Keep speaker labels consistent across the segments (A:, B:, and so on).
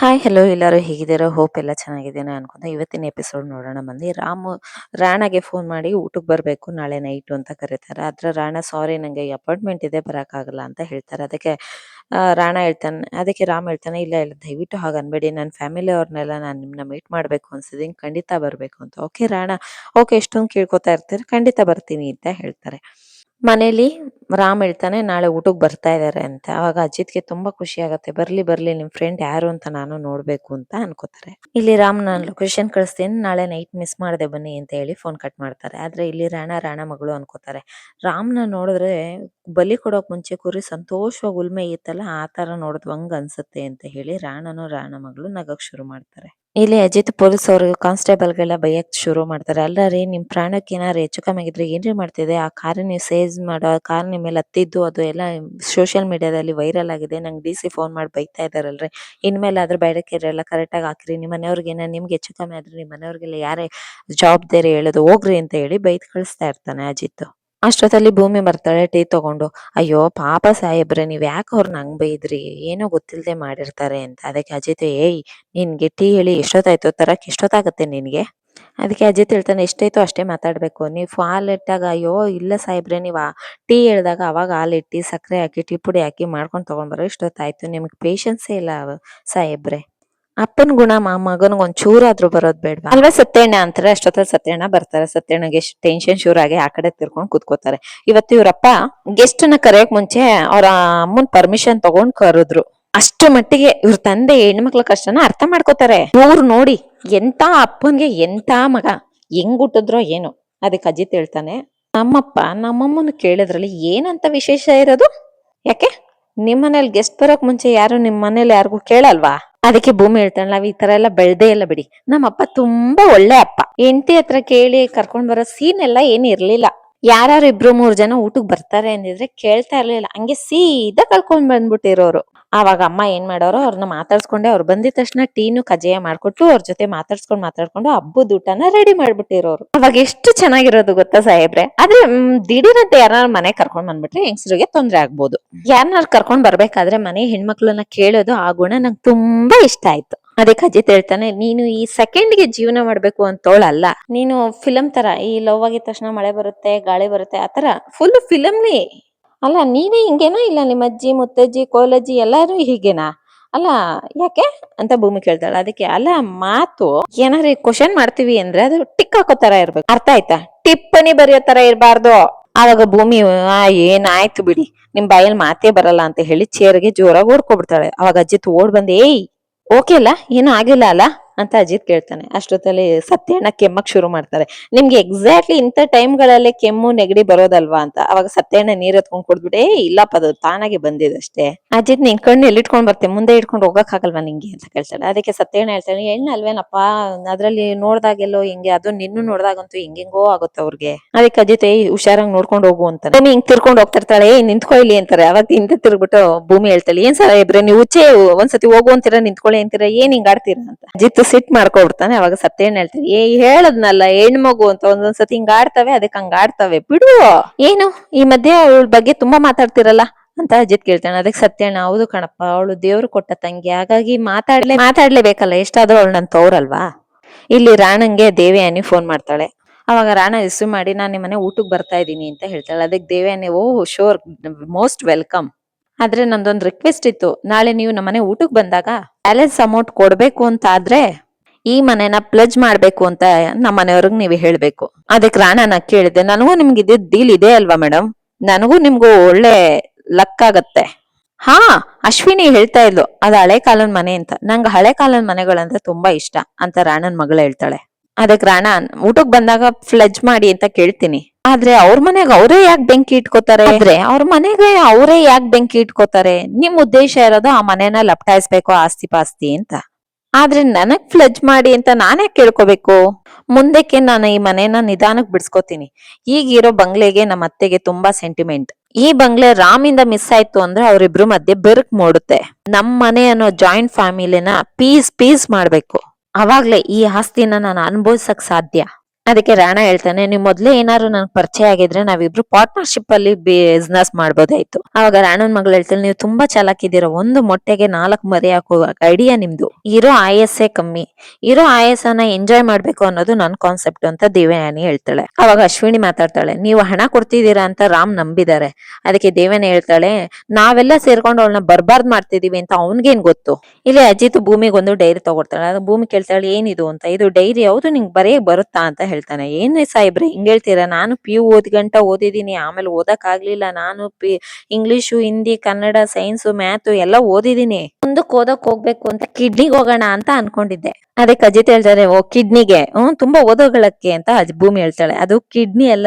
A: Hi hello ಎಲ್ಲರೂ ಹೇಗಿದ್ದೀರಾ? Hope ಎಲ್ಲ ಚೆನ್ನಾಗಿದ್ದೀರಾ ಅನ್ಕೊಂತ ಇವತ್ತಿನ ಎಪಿಸೋಡ್ ನೋಡೋಣ ಬಂದು ರಾಮು, ರಾಣಾಗೆ ಫೋನ್ ಮಾಡಿ ಊಟಕ್ಕೆ ಬರಬೇಕು, ನಾಳೆ ನೈಟು ಅಂತ ಕರೀತಾರೆ. ಆದ್ರೆ ರಾಣಾ ಸಾರಿ ನಂಗೆ ಅಪಾಯಿಂಟ್ಮೆಂಟ್ ಇದೆ, ಬರೋಕ್ಕಾಗಲ್ಲ ಅಂತ ಹೇಳ್ತಾರೆ. ಅದಕ್ಕೆ ರಾಣಾ ಹೇಳ್ತಾನೆ, ಅದಕ್ಕೆ ರಾಮ್ ಹೇಳ್ತಾನೆ, ಇಲ್ಲ ಇಲ್ಲ, ದಯವಿಟ್ಟು ಹಾಗೆ ಅನ್ಬೇಡಿ. ನನ್ನ ಫ್ಯಾಮಿಲಿ ಅವ್ರನ್ನೆಲ್ಲ ನಾನು ನಿಮ್ಮನ್ನ ಮೀಟ್ ಮಾಡಬೇಕು ಅನ್ಸಿದ್ದೀನಿ ಖಂಡಿತ ಬರಬೇಕು ಅಂತ. ಓಕೆ ರಾಣಾ. ಓಕೆ ಎಷ್ಟೊಂದು ಕೇಳ್ಕೊತಾ ಇರ್ತೀರಿ, ಖಂಡಿತ ಬರ್ತೀನಿ ಅಂತ ಹೇಳ್ತಾರೆ. ಮನೇಲಿ ರಾಮ್ ಹೇಳ್ತಾನೆ, ನಾಳೆ ಊಟಕ್ಕೆ ಬರ್ತಾ ಇದ್ದಾರೆ ಅಂತ. ಅವಾಗ ಅಜಿತ್ಗೆ ತುಂಬಾ ಖುಷಿ ಆಗುತ್ತೆ. ಬರ್ಲಿ ಬರ್ಲಿ, ನಿಮ್ ಫ್ರೆಂಡ್ ಯಾರು ಅಂತ ನಾನು ನೋಡ್ಬೇಕು ಅಂತ ಅನ್ಕೋತಾರೆ. ಇಲ್ಲಿ ರಾಮ್ ನಾನು ಲೊಕೇಶನ್ ಕಳಿಸ್ತೀನಿ. ನಾಳೆ ನೈಟ್ ಮಿಸ್ ಮಾಡದೆ ಬನ್ನಿ ಅಂತ ಹೇಳಿ ಫೋನ್ ಕಟ್ ಮಾಡ್ತಾರೆ. ಆದ್ರೆ ಇಲ್ಲಿ ರಾಣ ರಾಣ ಮಗಳು ಅನ್ಕೋತಾರೆ. ರಾಮ್ನ ನೋಡಿದ್ರೆ ಬಲಿ ಕೊಡೋಕ್ ಮುಂಚೆ ಕುರಿ ಸಂತೋಷವಾಗಿ ಉಲ್ಮೆ ಇತ್ತಲ್ಲ, ಆ ತರ ನೋಡಿದ್ವಂಗ ಅನ್ಸುತ್ತೆ ಅಂತ ಹೇಳಿ ರಾಣನು ರಾಣ ಮಗಳು ನಗಕ್ ಶುರು ಮಾಡ್ತಾರೆ. ಇಲ್ಲಿ ಅಜಿತ್ ಪೊಲೀಸ್ ಅವರು ಕಾನ್ಸ್ಟೇಬಲ್ಗೆಲ್ಲ ಬೈಯಕ್ ಶುರು ಮಾಡ್ತಾರೆ. ಅಲ್ಲ ರೀ ನಿಮ್ ಪ್ರಾಣಕ್ಕೆ ಏನಾರು ಹೆಚ್ಚು ಕಮ್ಮಿ ಆಗಿದ್ರೆ ಏನ್ರಿ ಮಾಡ್ತಿದೆ ಆ ಕಾರ್ ನೀವು ಸೇಜ್ ಮಾಡೋ ಕಾರ್ ನಿಮ್ ಮೇಲೆ ಹತ್ತಿದ್ದು, ಅದು ಎಲ್ಲ ಸೋಷಿಯಲ್ ಮೀಡಿಯಾದಲ್ಲಿ ವೈರಲ್ ಆಗಿದೆ. ನಂಗೆ ಡಿ ಸಿ ಫೋನ್ ಮಾಡಿ ಬೈತಾ ಇದಾರಲ್ರಿ ಇನ್ಮೇಲೆ ಆದ್ರೂ ಬೇಡಕ್ಕಿರಲ್ಲ ಕರೆಕ್ಟ್ ಆಗಿ ಹಾಕ್ರಿ. ನಿಮ್ ಮನೆಯವ್ರಿಗೆ ನಿಮ್ಗೆ ಹೆಚ್ಚು ಕಮ್ಮಿ ಆದ್ರೆ ನಿಮ್ ಮನೆಯವ್ರಿಗೆಲ್ಲ ಯಾರೇ ಜವಾಬ್ದಾರಿ ಹೇಳೋದು ಹೋಗ್ರಿ ಅಂತ ಹೇಳಿ ಬೈದ್ ಕಳಿಸ್ತಾ ಇರ್ತಾನೆ ಅಜಿತ್. ಅಷ್ಟೊತ್ತಲ್ಲಿ ಭೂಮಿ ಬರ್ತಾಳೆ ಟೀ ತಗೊಂಡು, ಅಯ್ಯೋ, ಪಾಪ ಸಾಹೇಬ್ರೆ ನೀವ್ ಯಾಕೆ ಅವ್ರನ್ನ ಹಂಗ್ ಬೈದ್ರಿ? ಏನೋ ಗೊತ್ತಿಲ್ಲದೆ ಮಾಡಿರ್ತಾರೆ ಅಂತ. ಅದಕ್ಕೆ ಅಜಿತ್, ಏಯ್, ನಿನ್ಗೆ ಟೀ ಹೇಳಿ ಎಷ್ಟೊತ್ತಾಯ್ತು? ತರಕ್ ಎಷ್ಟೊತ್ತಾಗತ್ತೆ ನಿನ್ಗೆ? ಅದಕ್ಕೆ ಅಜಿತ್ ಹೇಳ್ತಾನೆ ಎಷ್ಟಾಯ್ತು ಅಷ್ಟೇ ಮಾತಾಡ್ಬೇಕು. ನೀವು ಹಾಲ್ ಇಟ್ಟಾಗ, ಅಯ್ಯೋ, ಇಲ್ಲ ಸಾಹೇಬ್ರೆ, ನೀವ್ ಟೀ ಹೇಳ್ದಾಗ ಅವಾಗ ಹಾಲ್ ಇಟ್ಟು, ಸಕ್ಕರೆ ಹಾಕಿ, ಟೀ ಪುಡಿ ಹಾಕಿ ಮಾಡ್ಕೊಂಡ್ ತಗೊಂಡ್ ಬರೋ ಇಷ್ಟೊತ್ತಾಯ್ತು. ನಿಮ್ಗೆ ಪೇಶನ್ಸೇ ಇಲ್ಲ ಸಾಹೇಬ್ರೆ. ಅಪ್ಪನ್ ಗುಣ ಮಾ ಮಗನಿಗೆ ಒಂದ್ ಚೂರಾದ್ರೂ ಬರೋದ್ ಬೇಡ್ವಾ? ಅಲ್ವಾ ಸತ್ಯಣ್ಣ ಅಂತಾರೆ, ಅಷ್ಟೊತ್ತಲ್ಲಿ ಸತ್ಯಣ್ಣ ಬರ್ತಾರೆ. ಸತ್ಯಣ್ಣಗೆ ಟೆನ್ಷನ್ ಶೂರ್ ಆಗಿ ಆ ಕಡೆ ತಿರ್ಕೊಂಡ್ ಕೂತ್ಕೋತಾರೆ. ಇವತ್ತು ಇವ್ರಪ್ಪ ಗೆಸ್ಟ್ನ ಕರೆಯಕ್ ಮುಂಚೆ ಅವ್ರ ಅಮ್ಮನ್ ಪರ್ಮಿಷನ್ ತಗೊಂಡ್ ಕರೆದ್ರು. ಅಷ್ಟು ಮಟ್ಟಿಗೆ ಇವ್ರ ತಂದೆ ಹೆಣ್ಮಕ್ಳ ಕಷ್ಟನ ಅರ್ಥ ಮಾಡ್ಕೋತಾರೆ. ಇವ್ರು ನೋಡಿ ಎಂತ ಅಪ್ಪನ್ಗೆ ಎಂತ ಮಗ, ಹೆಂಗ್ ಹುಟ್ಟಿದ್ರೋ ಏನು. ಅದಕ್ಕೆ ಅಜಿತ್ ಹೇಳ್ತಾನೆ, ನಮ್ಮಪ್ಪ ನಮ್ಮಮ್ಮನ ಕೇಳಿದ್ರಲ್ಲಿ ಏನಂತ ವಿಶೇಷ ಇರೋದು? ಯಾಕೆ? ನಿಮ್ಮನೇಲಿ ಗೆಸ್ಟ್ ಬರೋಕ್ ಮುಂಚೆ ಯಾರು ನಿಮ್ ಮನೇಲಿ ಯಾರಿಗೂ ಕೇಳಲ್ವಾ? ಅದಕ್ಕೆ ಭೂಮಿ ಹೇಳ್ತಾಳೆ ನಾವ್ ಈ ತರ ಎಲ್ಲ ಬೆಳ್ದೇ ಇಲ್ಲ ಬಿಡಿ. ನಮ್ಮಪ್ಪ ತುಂಬಾ ಒಳ್ಳೆ ಅಪ್ಪ. ಹೆಂಡತಿ ಹತ್ರ ಕೇಳಿ ಕರ್ಕೊಂಡ್ ಬರೋ ಸೀನ್ ಎಲ್ಲ ಏನ್ ಇರ್ಲಿಲ್ಲ. ಯಾರು ಇಬ್ರು ಮೂರ್ ಜನ ಊಟಕ್ ಬರ್ತಾರೆ ಅಂದಿದ್ರೆ ಕೇಳ್ತಾ ಇರ್ಲಿಲ್ಲ. ಹಂಗೆ ಸೀದಾ ಕಳ್ಕೊಂಡ್ ಬಂದ್ಬಿಟ್ಟಿರೋರು. ಆವಾಗ ಅಮ್ಮ ಏನ್ ಮಾಡೋರು ಅವ್ರನ್ನ ಮಾತಾಡ್ಸ್ಕೊಂಡೆ, ಅವ್ರು ಬಂದಿದ ತಕ್ಷಣ ಟೀನು ಕಜೆಯ ಮಾಡ್ಕೊಟ್ಟು ಅವ್ರ ಜೊತೆ ಮಾತಾಡ್ಸ್ಕೊಂಡ್ ಮಾತಾಡ್ಕೊಂಡು ಹಬ್ಬದ ಊಟನ ರೆಡಿ ಮಾಡ್ಬಿಟ್ಟಿರೋರು. ಅವಾಗ ಎಷ್ಟು ಚೆನ್ನಾಗಿರೋದು ಗೊತ್ತಾ ಸಾಹೇಬ್ರೆ? ಆದ್ರೆ ದಿಢೀರಂತ ಯಾರು ಮನೆ ಕರ್ಕೊಂಡ್ ಬಂದ್ಬಿಟ್ರೆ ಹೆಂಗಸರಿಗೆ ತೊಂದ್ರೆ ಆಗ್ಬೋದು. ಯಾರನ್ನಾರು ಕರ್ಕೊಂಡ್ ಬರ್ಬೇಕಾದ್ರೆ ಮನೆ ಹೆಣ್ಮಕ್ಳನ್ನ ಕೇಳೋದು ಆ ಗುಣ ನಂಗೆ ತುಂಬಾ ಇಷ್ಟ ಆಯ್ತು. ಅದಕ್ಕೆ ಅಜಿತ್ ಹೇಳ್ತಾನೆ ನೀನು ಈ ಸೆಕೆಂಡ್ಗೆ ಜೀವನ ಮಾಡ್ಬೇಕು ಅಂತೋಳಲ್ಲ. ನೀನು ಫಿಲಂ ತರ, ಈ ಲವ್ ಆಗಿದ ತಕ್ಷಣ ಮಳೆ ಬರುತ್ತೆ, ಗಾಳಿ ಬರುತ್ತೆ ಆತರ ಫುಲ್ ಫಿಲಮ್ನೇ ಅಲ್ಲ, ನೀನೇ ಹಿಂಗೇನಾ? ಇಲ್ಲ, ನಿಮ್ಮ ಅಜ್ಜಿ, ಮುತ್ತಜ್ಜಿ, ಕೋಲಜ್ಜಿ ಎಲ್ಲಾರು ಹೀಗೇನಾ? ಅಲ್ಲ, ಯಾಕೆ? ಅಂತ ಭೂಮಿ ಕೇಳ್ತಾಳ. ಅದಕ್ಕೆ, ಅಲ್ಲ, ಮಾತು ಏನಾರ ಕ್ವಶನ್ ಮಾಡ್ತೀವಿ ಅಂದ್ರೆ ಅದು ಟಿಕ್ ಹಾಕೋ ತರ ಇರ್ಬೇಕು. ಅರ್ಥ ಆಯ್ತಾ? ಟಿಪ್ಪಣಿ ಬರೆಯೋ ತರ ಇರಬಾರ್ದು. ಆವಾಗ ಭೂಮಿ, ಆ, ಏನಾಯ್ತು ಬಿಡಿ. ನಿಮ್ ಬಾಯಲ್ಲಿ ಮಾತೇ ಬರಲ್ಲ ಅಂತ ಹೇಳಿ ಚೇರ್ಗೆ ಜೋರಾಗಿ ಓಡ್ಕೊಬಿಡ್ತಾಳೆ. ಅವಾಗ ಅಜ್ಜಿತ್ ಓಡ್ ಬಂದ್, ಏಯ್ ಓಕೆ ಅಲ್ಲ? ಏನೂ ಆಗಿಲ್ಲ ಅಲ್ಲ? ಅಂತ ಅಜಿತ್ ಕೇಳ್ತಾನೆ. ಅಷ್ಟೊತ್ತಲ್ಲಿ ಸತ್ಯಣ್ಣ ಕೆಮ್ಮಕ್ ಶುರು ಮಾಡ್ತಾರೆ. ನಿಮ್ಗೆ ಎಕ್ಸಾಕ್ಟ್ಲಿ ಇಂಥ ಟೈಮ್ಗಳಲ್ಲಿ ಕೆಮ್ಮು, ನೆಗಡಿ ಬರೋದಲ್ವಾ ಅಂತ. ಅವಾಗ ಸತ್ಯಣ್ಣ ನೀರ್ ಎತ್ಕೊಂಡ್ ಕೊಡ್ಬಿಟ್ಟೆ ಏ, ಇಲ್ಲಪ್ಪ, ಅದು ತಾನಾಗೆ ಬಂದಿದಷ್ಟೇ. ಅಜಿತ್, ನಿನ್ ಕಣ್ಣು ಎಲ್ಲಿ ಇಟ್ಕೊಂಡ್ ಬರ್ತೆ ಮುಂದೆ ಇಟ್ಕೊಂಡು ಹೋಗಕ್ ಆಗಲ್ವಾ ನಿಂಗೆ ಅಂತ ಕೇಳ್ತಾಳೆ. ಅದಕ್ಕೆ ಸತ್ಯಣ್ಣ ಹೇಳ್ತಾಳೆ ಹೆಣ್ಣು ಅಲ್ವೇನಪ್ಪ, ಅದ್ರಲ್ಲಿ ನೋಡ್ದಾಗೆಲ್ಲೋ ಹಿಂಗೆ? ಅದು ನಿನ್ನೂ ನೋಡ್ದಾಗಂತೂ ಹಿಂಗೆಂಗೋ ಆಗುತ್ತೆ ಅವ್ರಿಗೆ. ಅದಕ್ಕೆ ಅಜಿತ್ ಹುಷಾರಾಗಿ ನೋಡ್ಕೊಂಡು ಹೋಗು ಅಂತ ಹಿಂಗ್ ತಿರ್ಕೊಂಡು ಹೋಗ್ತಿರ್ತಾಳೆ ಏ, ನಿಂತ್ಕೊ ಇಲ್ಲಿ ಅಂತಾರೆ. ಅವಾಗ ಹಿಂದೆ ತಿರ್ಗ್ಬಿಟ್ಟು ಭೂಮಿ ಹೇಳ್ತಾಳೆ, ಏನ್ ಸರ್ ಇಬ್ರೆ, ನೀವು ಉಚ್ಚೆ ಒಂದ್ಸತಿ ಹೋಗು ಅಂತೀರಾ, ನಿಂತ್ಕೊಳ್ಳಿ ಅಂತೀರಾ, ಏನ್ ಹಿಂಗ್ ಆಡ್ತೀರಾ ಅಂತ. ಅಜಿತ್ ಸಿಟ್ ಮಾಡ್ಕೊಬಿಡ್ತಾನೆ, ಅವಾಗ ಸತ್ಯಣ್ಣ ಹೇಳ್ತಾನೆ ಏ ಹೇಳದ್ನಲ್ಲ, ಹೆಣ್ಮಗು ಅಂತ ಒಂದೊಂದ್ಸತಿ ಹಿಂಗ ಆಡ್ತವೆ, ಅದಕ್ಕೆ ಹಂಗ ಆಡ್ತವೆ, ಬಿಡು. ಏನು? ಈ ಮಧ್ಯೆ ಅವಳ ಬಗ್ಗೆ ತುಂಬಾ ಮಾತಾಡ್ತಿರಲ್ಲ? ಅಂತ ಅಜಿತ್ ಕೇಳ್ತಾನೆ, ಅದಕ್ಕೆ ಸತ್ಯಣ್ಣ, ಹೌದು ಕಣಪ್ಪ, ಅವಳು ದೇವ್ರು ಕೊಟ್ಟ ತಂಗಿ, ಹಾಗಾಗಿ ಮಾತಾಡ್ಲೇ, ಮಾತಾಡ್ಲೇಬೇಕಲ್ಲ, ಎಷ್ಟಾದ್ರೂ ಅವಳು ನನ್ ತೋರಲ್ವಾ? ಇಲ್ಲಿ ರಾಣಂಗೆ ದೇವಯಾನಿ ಫೋನ್ ಮಾಡ್ತಾಳೆ, ಅವಾಗ ರಾಣ ರಿಸೀವ್ ಮಾಡಿ, ನಾನು ನಿಮ್ಮನೆ ಊಟಕ್ಕೆ ಬರ್ತಾ ಇದ್ದೀನಿ, ಅಂತ ಹೇಳ್ತಾಳೆ, ಅದಕ್ಕೆ Devayani oh sure, most welcome. ಆದ್ರೆ ನಂದೊಂದು ರಿಕ್ವೆಸ್ಟ್ ಇತ್ತು. ನಾಳೆ ನೀವು ನಮ್ಮನೆ ಊಟಕ್ಕೆ ಬಂದಾಗ ಬ್ಯಾಲೆನ್ಸ್ ಅಮೌಂಟ್ ಕೊಡ್ಬೇಕು ಅಂತ ಆದ್ರೆ ಈ ಮನೆನ ಪ್ಲಜ್ ಮಾಡ್ಬೇಕು ಅಂತ ನಮ್ಮ ಮನೆಯವ್ರಿಗೆ ನೀವು ಹೇಳ್ಬೇಕು. ಅದಕ್ಕೆ ರಾಣನ ಕೇಳಿದೆ, ನನಗೂ ನಿಮ್ಗೆ ಇದ್ ಡೀಲ್ ಇದೆ ಅಲ್ವಾ ಮೇಡಮ್ ನನಗೂ ನಿಮ್ಗೂ ಒಳ್ಳೆ ಲಕ್ ಆಗತ್ತೆ. ಹಾ, ಅಶ್ವಿನಿ ಹೇಳ್ತಾ ಇದ್ಲು, ಅದು ಹಳೆ ಕಾಲದ ಮನೆ ಅಂತ. ನಂಗೆ ಹಳೆ ಕಾಲದ ಮನೆಗಳಂದ್ರೆ ತುಂಬಾ ಇಷ್ಟ ಅಂತ ರಾಣನ್ ಮಗಳು ಹೇಳ್ತಾಳೆ. ಅದಕ್ ರಾಣ ಊಟಕ್ಕೆ ಬಂದಾಗ ಫ್ಲಜ್ ಮಾಡಿ ಅಂತ ಕೇಳ್ತೀನಿ. ಆದ್ರೆ ಅವ್ರ ಮನೆಗೆ ಅವರೇ ಯಾಕೆ ಬೆಂಕಿ ಇಟ್ಕೋತಾರೆ? ಆದ್ರೆ ಅವ್ರ ಮನೆಗೆ ಅವರೇ ಯಾಕೆ ಬೆಂಕಿ ಇಟ್ಕೋತಾರೆ? ನಿಮ್ ಉದ್ದೇಶ ಇರೋದು ಆ ಮನೆನ ಲಪ್ಟಾಯಿಸ್ಬೇಕು, ಆಸ್ತಿ ಪಾಸ್ತಿ ಅಂತ. ಆದ್ರೆ ನನಗ್ ಫ್ಲಜ್ ಮಾಡಿ ಅಂತ ನಾನೇ ಕೇಳ್ಕೋಬೇಕು? ಮುಂದಕ್ಕೆ ನಾನು ಈ ಮನೆನ ನಿಧಾನಕ್ ಬಿಡ್ಸ್ಕೊತೀನಿ. ಈಗಿರೋ ಬಂಗ್ಲೆಗೆ ನಮ್ಮ ಅತ್ತೆಗೆ ತುಂಬಾ ಸೆಂಟಿಮೆಂಟ್ ಈ ಬಂಗ್ಲೆ ರಾಮಿಂದ ಮಿಸ್ ಆಯ್ತು ಅಂದ್ರೆ ಅವರಿಬ್ರು ಮಧ್ಯೆ ಬೆರಕ್ ಮೂಡುತ್ತೆ. ನಮ್ ಮನೆ ಅನ್ನೋ ಜಾಯಿಂಟ್ ಫ್ಯಾಮಿಲಿನ ಪೀಸ್ ಪೀಸ್ ಮಾಡ್ಬೇಕು. ಅವಾಗ್ಲೇ ಈ ಆಸ್ತಿನ ನಾನು ಅನುಭವಿಸಕ್ ಸಾಧ್ಯ. ಅದಕ್ಕೆ ರಾಣ ಹೇಳ್ತಾನೆ, ನೀವು ಮೊದ್ಲೇ ಏನಾದ್ರು ನನ್ಗೆ ಪರಿಚಯ ಆಗಿದ್ರೆ ನಾವಿಬ್ರು ಪಾರ್ಟ್ನರ್ಶಿಪ್ ಅಲ್ಲಿ ಬಿಸ್ನೆಸ್ ಮಾಡ್ಬೋದಾಯ್ತು. ಅವಾಗ ರಾಣನ್ ಮಗಳು ಹೇಳ್ತಾನೆ ನೀವು ತುಂಬಾ ಚಾಲಾಕಿದ್ದೀರಾ ಒಂದು ಮೊಟ್ಟೆಗೆ ನಾಲ್ಕು ಮರಿ ಹಾಕುವ ಐಡಿಯಾ ನಿಮ್ದು. ಇರೋ ಆಯಸ್ಸೇ ಕಮ್ಮಿ. ಇರೋ ಆಯಸ್ಸನ್ನ ಎಂಜಾಯ್ ಮಾಡ್ಬೇಕು ಅನ್ನೋದು ನನ್ನ ಕಾನ್ಸೆಪ್ಟ್ ಅಂತ ದೇವಯಾನಿ ಹೇಳ್ತಾಳೆ. ಅವಾಗ ಅಶ್ವಿನಿ ಮಾತಾಡ್ತಾಳೆ, ನೀವು ಹಣ ಕೊಡ್ತಿದ್ದೀರಾ ಅಂತ ರಾಮ್ ನಂಬಿದ್ದಾರೆ ಅದಕ್ಕೆ ದೇವಯಾನಿ ಹೇಳ್ತಾಳೆ, ನಾವೆಲ್ಲ ಸೇರ್ಕೊಂಡು ಅವಳನ್ನ ಬರ್ಬಾರ್ದ್ ಮಾಡ್ತಿದೀವಿ ಅಂತ ಅವನ್ಗೇನ್ ಗೊತ್ತು? ಇಲ್ಲಿ ಅಜಿತ್ ಭೂಮಿಗೊಂದು ಡೈರಿ ತಗೊಡ್ತಾಳೆ. ಅದು ಭೂಮಿ ಕೇಳ್ತಾಳೆ, ಏನಿದು ಅಂತ? ಇದು ಡೈರಿ ಯಾವ್ದು ನಿಂಗೆ ಬರೆಯಕ್ ಬರುತ್ತಾ? ಅಂತ ಹೇಳ್ತಾನೆ. ಏನ್ ಸಾಹೇಬ್ರೆ, ಹಿಂಗ್ ಹೇಳ್ತೀರಾ? ನಾನು ಪಿ ಯು ಓದ್ ಗಂಟ ಓದಿದೀನಿ ಆಮೇಲೆ ಓದಕ್ ಆಗ್ಲಿಲ್ಲ. ನಾನು P English, Hindi, Kannada, science, math ಎಲ್ಲ ಓದಿದೀನಿ ಮುಂದಕ್ಕೆ ಓದಕ್ ಹೋಗ್ಬೇಕು ಅಂತ ಕಿಡ್ನಿಗ್ ಹೋಗೋಣ ಅಂತ ಅನ್ಕೊಂಡಿದ್ದೆ. ಅದಕ್ಕೆ ಅಜಿತ್ ಹೇಳ್ತಾರೆ, ಓ, ಕಿಡ್ನಿಗೆ. ಹ್ಮ್ ತುಂಬಾ ಓದೋಗಳಕ್ಕೆ ಅಂತ ಅಜ್, ಭೂಮಿ ಹೇಳ್ತಾಳೆ. ಅದು ಕಿಡ್ನಿ ಅಲ್ಲ,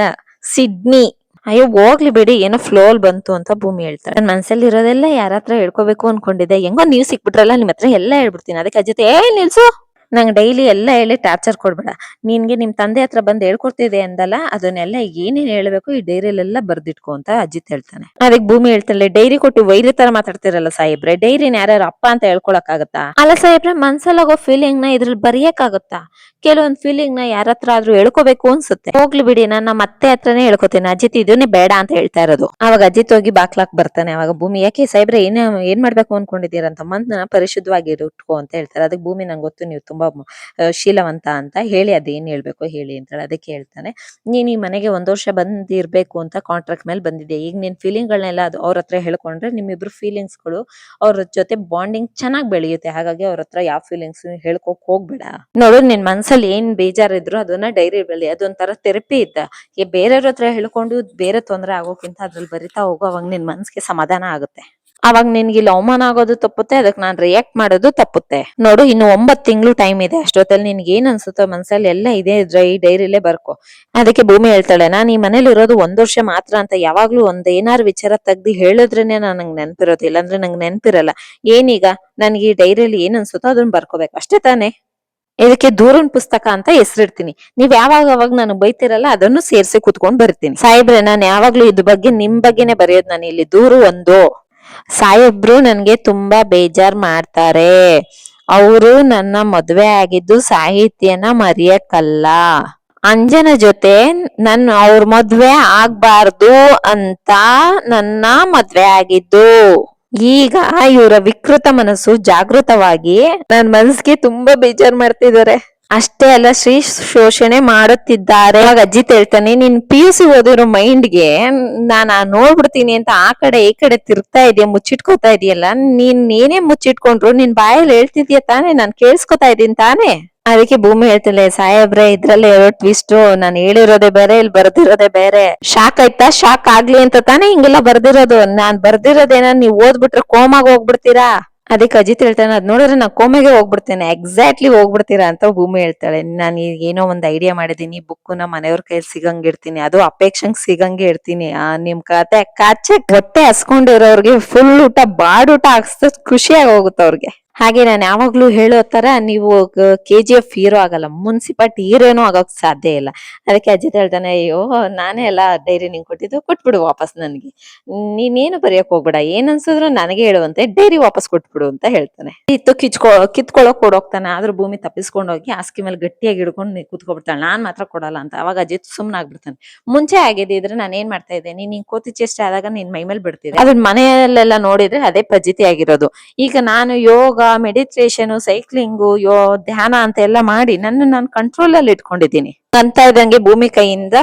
A: ಸಿಡ್ನಿ. ಅಯ್ಯೋ, ಹೋಗ್ಲಿ ಬಿಡಿ, ಏನೋ ಫ್ಲೋ ಅಲ್ಲಿ ಬಂತು ಅಂತ ಭೂಮಿ ಹೇಳ್ತಾಳೆ. ನನ್ ಮನ್ಸಲ್ಲಿ ಇರೋದೆಲ್ಲ ಯಾರ ಹತ್ರ ಹೇಳ್ಕೊಬೇಕು ಅನ್ಕೊಂಡಿದ್ದೆ. ಹೆಂಗೋ ನೀವು ಸಿಕ್ಬಿಟ್ರಲ್ಲ, ನಿಮ್ ಹತ್ರ ಎಲ್ಲ ಹೇಳ್ಬಿಡ್ತೀನಿ. ಅದಕ್ಕೆ ಅಜಿತ್ ಏ ನಿಲ್ಸು. ನಂಗೆ ಡೈಲಿ ಎಲ್ಲ ಹೇಳಿ ಟಾರ್ಚರ್ ಕೊಡ್ಬೇಡ. ನಿನ್ಗೆ ನಿಮ್ ತಂದೆ ಹತ್ರ ಬಂದ್ ಹೇಳ್ಕೊಡ್ತಿದೆ ಅಂದಲ್ಲ, ಅದನ್ನೆಲ್ಲ ಏನೇನ್ ಹೇಳ್ಬೇಕು ಈ ಡೈರಿಲೆಲ್ಲ ಬರ್ದಿಟ್ಕೊ ಅಂತ ಅಜಿತ್ ಹೇಳ್ತಾನೆ. ಅದಕ್ಕೆ ಭೂಮಿ ಹೇಳ್ತಾಳೆ ಡೈರಿ ಕೊಟ್ಟು ವೈರಿ ತರ ಮಾತಾಡ್ತಿರಲ್ಲ ಸಾಹೇಬ್ರೆ ಡೈರಿನ ಯಾರ್ಯಾರು ಅಪ್ಪ ಅಂತ ಹೇಳ್ಕೊಳಕ್ ಆಗತ್ತಾ ಅಲ್ಲ ಸಾಹೇಬ್ರೆ, ಮನ್ಸಲ್ಲಾಗೋ ಫೀಲಿಂಗ್ನ ಇದ್ರಲ್ಲಿ ಬರೆಯಕ್ ಆಗುತ್ತಾ ಕೆಲವೊಂದ್ ಫೀಲಿಂಗ್ನ ಯಾರ ಹತ್ರ ಆದ್ರೂ ಹೇಳ್ಕೋಬೇಕು ಅನ್ಸುತ್ತೆ. ಹೋಗ್ಲಿ ಬಿಡಿ, ನಾನು ನಮ್ಮ ಅತ್ತೆ ಹತ್ರನೇ ಹೇಳ್ಕೊತೀನಿ. ಅಜಿತ್ ಇದನ್ನೇ ಬೇಡ ಅಂತ ಹೇಳ್ತಾ ಇರೋದು. ಅವಾಗ ಅಜಿತ್ ಹೋಗಿ ಬಾಕ್ಲಾಕ್ ಬರ್ತಾನೆ. ಅವಾಗ ಭೂಮಿ, ಯಾಕೆ ಸಾಹೇಬ್ರೆ, ಏನ್ ಏನ್ ಮಾಡ್ಬೇಕು ಅನ್ಕೊಂಡಿದ್ದೀರಂತ? ಮನ್ಸನ್ನ ಪರಿಶುದ್ಧವಾಗಿ ಇಟ್ಕೋ ಅಂತ ಹೇಳ್ತಾರೆ. ಅದಕ್ಕೆ ಭೂಮಿ ನಂಗೆ ಗೊತ್ತು, ನೀವು ತುಂಬಾ ಆ, ಶೀಲವಂತ ಅಂತ ಹೇಳಿ ಅದೇನ್ ಹೇಳ್ಬೇಕು ಹೇಳಿ ಅಂತಾಳೆ ಅದಕ್ಕೆ ಹೇಳ್ತಾನೆ. ನೀನ್ ಈ ಮನೆಗೆ ಒಂದ್ ವರ್ಷ ಬಂದಿರ್ಬೇಕು ಅಂತ ಕಾಂಟ್ರಾಕ್ಟ್ ಮೇಲೆ ಬಂದಿದೆ ಈಗ ನಿನ್ ಫೀಲಿಂಗ್ಗಳನ್ನೆಲ್ಲ ಅದು ಅವ್ರ ಹತ್ರ ಹೇಳ್ಕೊಂಡ್ರೆ ನಿಮ್ಮಿಬ್ರು ಫೀಲಿಂಗ್ಸ್ಗಳು ಅವ್ರ ಜೊತೆ ಬಾಂಡಿಂಗ್ ಚೆನ್ನಾಗ್ ಬೆಳೆಯುತ್ತೆ. ಹಾಗಾಗಿ ಅವ್ರ ಹತ್ರ ಯಾವ ಫೀಲಿಂಗ್ಸ್ ಹೇಳ್ಕೊಕ್ ಹೋಗ್ಬೇಡ. ನೋಡು ನಿನ್ ಮನ್ಸಲ್ಲಿ ಏನ್ ಬೇಜಾರಿದ್ರು ಅದನ್ನ ಡೈರಿ ಬೆಳಿ ಅದೊಂಥರ ಥೆರಪಿ ಇದ್ದ. ಬೇರೆಯವ್ರ ಹತ್ರ ಹೇಳ್ಕೊಂಡು ಬೇರೆ ತೊಂದ್ರೆ ಆಗೋಕ್ಕಿಂತ ಅದ್ರಲ್ಲಿ ಬರಿತಾ ಹೋಗೋ ಅವಾಗ ನಿನ್ ಮನ್ಸಿಗೆ ಸಮಾಧಾನ ಆಗುತ್ತೆ. ಅವಾಗ ನಿನ್ಗೆ ಇಲ್ಲಿ ಅವಮಾನ ಆಗೋದು ತಪ್ಪುತ್ತೆ, ಅದಕ್ಕೆ ನಾನ್ ರಿಯಾಕ್ಟ್ ಮಾಡೋದು ತಪ್ಪುತ್ತೆ. ನೋಡು, ಇನ್ನು ಒಂಬತ್ ತಿಂಗಳು ಟೈಮ್ ಇದೆ, ಅಷ್ಟೊತ್ತಲ್ಲಿ ನಿನ್ಗೆ ಏನ್ ಅನ್ಸುತ್ತೋ ಮನ್ಸಲ್ಲಿ ಎಲ್ಲ ಇದೆ ಈ ಡೈರಿಲೇ ಬರ್ಕೋ. ಅದಕ್ಕೆ ಭೂಮಿ ಹೇಳ್ತಾಳೆ, ನಾನ್ ಈ ಮನೇಲಿ ಇರೋದು ಒಂದ್ ವರ್ಷ ಮಾತ್ರ ಅಂತ ಯಾವಾಗ್ಲೂ ಒಂದ್ ಏನಾರು ವಿಚಾರ ತೆಗ್ದು ಹೇಳಿದ್ರೇನೆ ನನಗ್ ನೆನ್ಪಿರೋದು, ಇಲ್ಲಾಂದ್ರೆ ನಂಗೆ ನೆನ್ಪಿರಲ್ಲ. ಏನೀಗ ನನ್ಗೆ ಈ ಡೈರಿಯಲ್ಲಿ ಏನ್ ಅನ್ಸುತ್ತೋ ಅದನ್ನ ಬರ್ಕೋಬೇಕು, ಅಷ್ಟೇ ತಾನೇ. ಇದಕ್ಕೆ ದೂರನ್ ಪುಸ್ತಕ ಅಂತ ಹೆಸರಿಡ್ತೀನಿ. ನೀವ್ ಯಾವಾಗ ಅವಾಗ ನಾನು ಬೈತಿರಲ್ಲ, ಅದನ್ನು ಸೇರ್ಸಿ ಕುತ್ಕೊಂಡ್ ಬರ್ತೀನಿ. ಸಾಹೇಬ್ರೆ, ನಾನು ಯಾವಾಗ್ಲೂ ಇದ್ರ ಬಗ್ಗೆ ನಿಮ್ ಬಗ್ಗೆನೆ ಬರೆಯೋದು ನಾನು ಇಲ್ಲಿ ದೂರು ಒಂದು. ಸಾಹೇಬ್ರು ನನ್ಗೆ ತುಂಬಾ ಬೇಜಾರ್ ಮಾಡ್ತಾರೆ. ಅವರು ನನ್ನ ಮದ್ವೆ ಆಗಿದ್ದು ಸಾಹಿತ್ಯನ ಮರೆಯಕ್ಕಲ್ಲ ಅಂಜನ ಜೊತೆ ನನ್ ಅವ್ರ ಮದ್ವೆ ಆಗ್ಬಾರ್ದು ಅಂತ ನನ್ನ ಮದ್ವೆ ಆಗಿದ್ದು. ಈಗ ಇವರ ವಿಕೃತ ಮನಸ್ಸು ಜಾಗೃತವಾಗಿ ನನ್ನ ಮನಸ್ಸಿಗೆ ತುಂಬಾ ಬೇಜಾರ್ ಮಾಡ್ತಿದ್ದಾರೆ. ಅಷ್ಟೇ ಅಲ್ಲ, ಶ್ರೀ ಶೋಷಣೆ ಮಾಡುತ್ತಿದ್ದಾರೆ. ಇವಾಗ ಅಜ್ಜಿ ಹೇಳ್ತಾನೆ, ನೀನ್ ಪಿ ಯು ಸಿ ಓದಿರೋ ಮೈಂಡ್ಗೆ ನಾನ್ ನೋಡ್ಬಿಡ್ತೀನಿ ಅಂತ ಆ ಕಡೆ ಈ ಕಡೆ ತಿರ್ತಾ ಇದೆಯಾ, ಮುಚ್ಚಿಟ್ಕೋತಾ ಇದೆಯಲ್ಲ, ನೀನ್ ಏನೇ ಮುಚ್ಚಿಟ್ಕೊಂಡ್ರು, ನಿನ್ ಬಾಯಲ್ಲಿ ಹೇಳ್ತಿದ್ಯಾ ತಾನೇ, ನಾನ್ ಕೇಳಿಸ್ಕೊತಾ ಇದೀನಿ ತಾನೇ? ಅದಕ್ಕೆ ಭೂಮಿ ಹೇಳ್ತಿಲ್ಲ ಸಾಹೇಬ್ರೆ, ಇದ್ರಲ್ಲೇ ಎರಡು ಟ್ವಿಸ್ಟ್ ನಾನು ಹೇಳಿರೋದೇ ಬೇರೆ, ಇಲ್ಲಿ ಬರ್ದಿರೋದೇ ಬೇರೆ. ಶಾಕ್ ಆಯ್ತಾ? ಶಾಕ್ ಆಗ್ಲಿ ಅಂತ ತಾನೇ ಹಿಂಗೆಲ್ಲ ಬರ್ದಿರೋದು. ನಾನ್ ಬರ್ದಿರೋದೇನ ನೀವ್ ಓದ್ಬಿಟ್ರೆ ಕೋಮಾಗ ಹೋಗ್ಬಿಡ್ತೀರಾ? ಅದಕ್ಕೆ ಅಜಿತ್ ಹೇಳ್ತಾನೆ, ಅದ್ ನೋಡಿದ್ರೆ ನಾ ಕೋಮೆಗೆ ಹೋಗ್ಬಿಡ್ತೇನೆ. ಎಕ್ಸಾಕ್ಟ್ಲಿ ಹೋಗ್ಬಿಡ್ತೀರಾ ಅಂತ ಭೂಮಿ ಹೇಳ್ತಾಳೆ. ನಾನು ಏನೋ ಒಂದು ಐಡಿಯಾ ಮಾಡಿದೀನಿ ಬುಕ್ನ ಮನೆಯವ್ರ ಕೈಯಲ್ಲಿ ಸಿಗಂಗೆ ಇರ್ತೀನಿ ಅದು ಅಪೇಕ್ಷಂಗ್ ಸಿಗಂಗೆ ಇರ್ತೀನಿ ನಿಮ್ ಕತೆ ಕಾಚೆ ಹೊಟ್ಟೆ ಹಸ್ಕೊಂಡಿರೋರ್ಗೆ ಫುಲ್ ಊಟ ಬಾಡೂಟ ಹಾಕ್ಸ್ ಖುಷಿಯಾಗಿ ಹೋಗುತ್ತೆ ಅವ್ರಿಗೆ. ಹಾಗೆ ನಾನು ಯಾವಾಗ್ಲೂ ಹೇಳೋ ತರ ನೀವು ಕೆ ಜಿ ಎಫ್ ಹೀರೋ ಆಗಲ್ಲ. ಮುನ್ಸಿಪಾಲ್ಟಿ ಹೀರೋನು ಆಗೋಕ್ ಸಾಧ್ಯ ಇಲ್ಲ. ಅದಕ್ಕೆ ಅಜಿತ್ ಹೇಳ್ತಾನೆ, ಅಯ್ಯೋ, ನಾನೇ ಎಲ್ಲ ಡೈರಿ ನಿಂಗೆ ಕೊಟ್ಟಿದ್ದು, ಕೊಟ್ಬಿಡು ವಾಪಸ್ ನನ್ಗೆ. ನೀನೇನು ಬರೆಯಕ್ ಹೋಗ್ಬೇಡ. ಏನ್ ಅನ್ಸಿದ್ರು ನನಗೆ ಹೇಳುವಂತೆ ಡೈರಿ ವಾಪಸ್ ಕೊಟ್ಬಿಡು ಅಂತ ಹೇಳ್ತಾನೆ. ಇತ್ತು ಕಿಚ್ಕೊ ಕಿತ್ಕೊಳಕ್ ಕೊಡೋಗ್ತಾನೆ ಆದ್ರೂ ಭೂಮಿ ತಪ್ಪಿಸ್ಕೊಂಡು ಹೋಗಿ ಆಸ್ಕಿ ಮೇಲೆ ಗಟ್ಟಿಯಾಗಿ ಹಿಡ್ಕೊಂಡು ಕುತ್ಕೊಬಿಡ್ತಾಳೆ. ನಾನ್ ಮಾತ್ರ ಕೊಡಲ್ಲ ಅಂತ. ಅವಾಗ ಅಜಿತ್ ಸುಮ್ನಾಗ್ಬಿಡ್ತಾನೆ ಮುಂಚೆ ಆಗಿದೆ ಇದ್ರೆ ನಾನು ಏನ್ ಮಾಡ್ತಾ ಇದ್ದೆ? ನೀನ್ ಹಿಂಗ್ ಕೋತಿ ಚೇಷ್ಟ ಆದಾಗ ನಿನ್ ಮೈ ಮೇಲೆ ಬಿಡ್ತಿದ್ದೆ ಅದನ್ನ ಮನೆಯಲ್ಲೆಲ್ಲ ನೋಡಿದ್ರೆ ಅದೇ ಪದ್ಧತಿ ಆಗಿರೋದು. ಈಗ ನಾನು ಯೋಗ ಮೆಡಿಟೇಷನ್ ಸೈಕ್ಲಿಂಗು ಯೋ, ಧ್ಯಾನ ಅಂತ ಎಲ್ಲ ಮಾಡಿ ನನ್ನ ನಾನು ಕಂಟ್ರೋಲ್ ಅಲ್ಲಿ ಇಟ್ಕೊಂಡಿದ್ದೀನಿ. ಅಂತ ಇದ್ದಂಗೆ ಭೂಮಿ ಕೈಯಿಂದ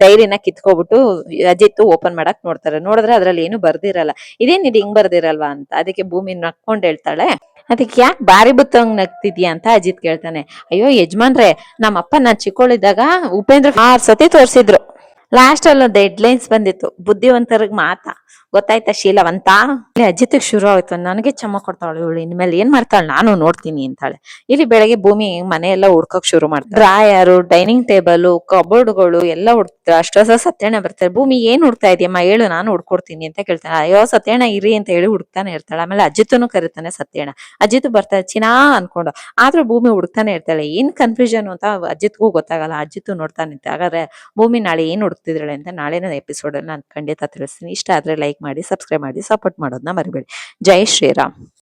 A: ಡೈರಿನ ಕಿತ್ಕೊಬಿಟ್ಟು ಅಜಿತ್ ಓಪನ್ ಮಾಡಕ್ ನೋಡ್ತಾರೆ. ನೋಡಿದ್ರೆ ಅದ್ರಲ್ಲಿ ಏನು ಬರ್ದಿರಲ್ಲ. ಇದೇನ್ ಇದು ಹಿಂಗ್ ಬರ್ದಿರಲ್ವಾ ಅಂತ. ಅದಕ್ಕೆ ಭೂಮಿ ನಕ್ಕೊಂಡ್ ಹೇಳ್ತಾಳೆ. ಅದಕ್ಕೆ ಯಾಕೆ ಬಾರಿ ಬುತ್ತಂಗ್ ನಗ್ತಿದ್ಯಾ ಅಂತ ಅಜಿತ್ ಕೇಳ್ತಾನೆ. ಅಯ್ಯೋ, ಯಜಮಾನ್ರೆ, ನಮ್ಮಪ್ಪ ನಾನ್ ಚಿಕ್ಕೋಳಿದ್ದಾಗ ಉಪೇಂದ್ರ ಆರ್ ಸತಿ ತೋರ್ಸಿದ್ರು. ಲಾಸ್ಟ್ ಅಲ್ಲಿ ಡೆಡ್ ಲೈನ್ಸ್ ಬಂದಿತ್ತು. ಬುದ್ಧಿವಂತರಿಗೆ ಮಾತಾ. ಗೊತ್ತಾಯ್ತಾ ಶೀಲವಂತ? ಇಲ್ಲಿ ಅಜಿತ್ಗೆ ಶುರು ಆಯ್ತು. ನನಗೆ ಚಮ್ಮ ಕೊಡ್ತಾಳೆ ಇವಳು. ಇನ್ಮೇಲೆ ಏನ್ ಮಾಡ್ತಾಳೆ? ನಾನು ನೋಡ್ತೀನಿ ಅಂತಾಳೆ. ಇಲ್ಲಿ ಬೆಳಗ್ಗೆ ಭೂಮಿ ಮನೆ ಎಲ್ಲ ಹುಡ್ಕಕ್ ಶುರು ಮಾಡ್ತಾರೆ ಡ್ರಾಯರು, ಡೈನಿಂಗ್ ಟೇಬಲ್, ಕಬೋರ್ಡ್ಗಳು ಎಲ್ಲ ಹುಡ್ತಾರೆ ಅಷ್ಟೊಸ ಸತ್ಯಣ್ಣ ಬರ್ತಾರೆ ಭೂಮಿ, ಏನ್ ಹುಡ್ತಾ ಇದೆಯಮ್ಮ? ಹೇಳು, ನಾನು ಹುಡ್ಕೊಡ್ತೀನಿ ಅಂತ ಕೇಳ್ತಾನೆ ಅಯ್ಯೋ ಸತ್ಯಣ್ಣ ಇರಿ ಅಂತ ಹೇಳಿ ಹುಡುಕ್ತಾನೆ ಇರ್ತಾಳೆ. ಆಮೇಲೆ ಅಜಿತನು ಕರೀತಾನೆ ಸತ್ಯಣ್ಣ ಅಜಿತ್ ಬರ್ತಾರೆ ಚಿನಾ ಅನ್ಕೊಂಡು. ಆದ್ರೂ ಭೂಮಿ ಹುಡುಕ್ತಾನೆ ಇರ್ತಾಳೆ. ಏನ್ ಕನ್ಫ್ಯೂಷನ್ ಅಂತ ಅಜಿತ್ಗೂ ಗೊತ್ತಾಗಲ್ಲ. ಅಜಿತ್ ನೋಡ್ತಾನೆ. ಹಾಗಾದ್ರೆ ಭೂಮಿ ನಾಳೆ ಏನ್ ಹುಡುಕ್ತಿದ್ದಾಳೆ ಅಂತ ನಾಳೆನ ಎಪಿಸೋಡ್ ಅಲ್ಲಿ ನಾನು ಖಂಡಿತ ತಿಳಿಸ್ತೀನಿ. ಇಷ್ಟ ಆದರೆ ಲೈಕ್ ಮಾಡಿ ಸಬ್ಸ್ಕ್ರೈಬ್ ಮಾಡಿ ಸಪೋರ್ಟ್ ಮಾಡೋದನ್ನ ಮರಿಬೇಡಿ. ಜೈ ಶ್ರೀರಾಮ್.